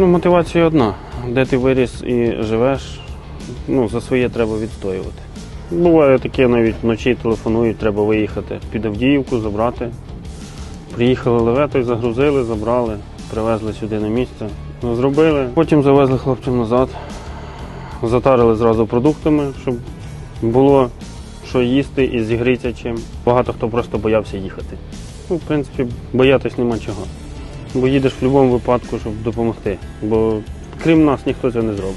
Ну, мотивація одна. Де ти виріс і живеш, ну, за своє треба відстоювати. Буває таке, навіть вночі телефонують, треба виїхати під Авдіївку, забрати. Приїхали леветою, загрузили, забрали, привезли сюди на місце. Ну, Зробили. Потім завезли хлопців назад, затарили зразу продуктами, щоб було що їсти і зігрітися чим. Багато хто просто боявся їхати. Ну, в принципі, боятись нема чого. Бо їдеш в будь-якому випадку, щоб допомогти. Бо крім нас ніхто це не зробить.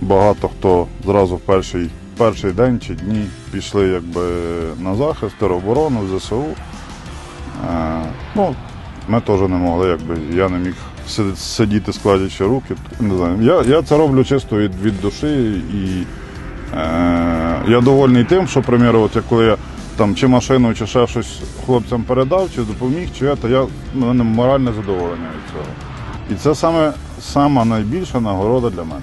Багато хто зразу в перший, перший день чи дні пішли якби на захист, тероборону, ЗСУ. Е, ну, ми теж не могли, якби я не міг сидіти, складячи руки. Не знаю. Я, я це роблю чисто від, від душі і е, я довольний тим, що, приміру, коли я там чи машину, чи ще щось хлопцям передав, чи допоміг, чи я ну, в мене моральне задоволення від цього. І це саме сама найбільша нагорода для мене.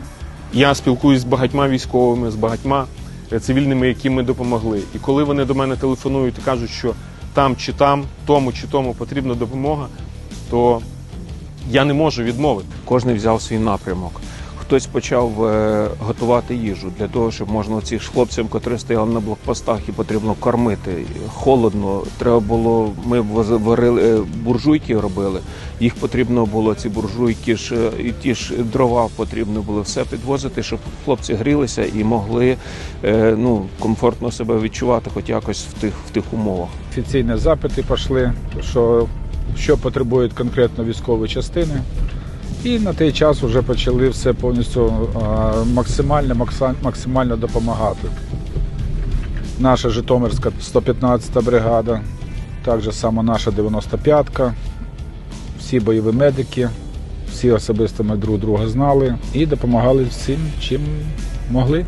Я спілкуюсь з багатьма військовими, з багатьма е, цивільними, яким ми допомогли. І коли вони до мене телефонують і кажуть, що там чи там, тому чи тому потрібна допомога, то я не можу відмовити. Кожен взяв свій напрямок. Хтось почав е, готувати їжу для того, щоб можна цих хлопцям, котрі стояли на блокпостах і потрібно кормити. Холодно, треба було. Ми варили е, буржуйки, робили. Їх потрібно було ці буржуйки ж е, і ті ж дрова потрібно було все підвозити, щоб хлопці грілися і могли ну комфортно себе відчувати, хоч якось в тих в тих умовах. Офіційні запити пішли, що, що потребують конкретно військові частини. І на той час вже почали все повністю максимально, максимально допомагати. Наша Житомирська 115 бригада, так саме наша 95-ка, всі бойові медики, всі особисто ми друг друга знали і допомагали всім, чим могли.